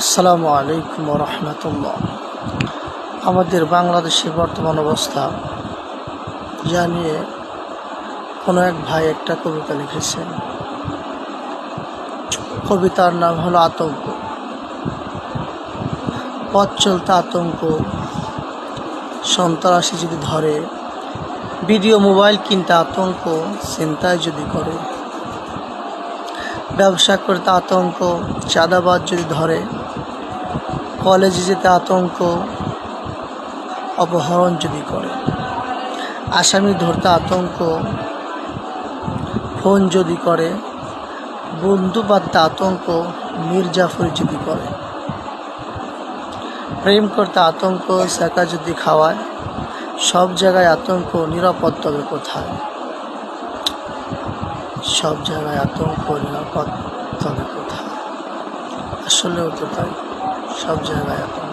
আসসালামু আলাইকুম রহমতুল্লাহ। আমাদের বাংলাদেশের বর্তমান অবস্থা জানিয়ে কোনো এক ভাই একটা কবিতা লিখেছেন। কবিতার নাম হলো আতঙ্ক। পথ চলতে আতঙ্ক, সন্ত্রাসী যদি ধরে, ভিডিও মোবাইল কিনতে আতঙ্ক, চিন্তায় যদি করে, ব্যবসা করতে আতঙ্ক চাঁদাবাদ যদি ধরে কলেজে যেতে আতঙ্ক, অপহরণ যদি করে। আসামি ধরতে আতঙ্ক, ফোন যদি করে, বন্ধু বাঁধতে আতঙ্ক মির্জাফর যদি করে। প্রেম করতে আতঙ্ক সেকা যদি খাওয়ায়, সব জায়গায় আতঙ্ক, নিরাপদ তবে কোথায়? সব জায়গায় আতঙ্ক, নিরাপদ তবে কোথায়? আসলেও তো তাই। সব জায়গায়। আতঙ্ক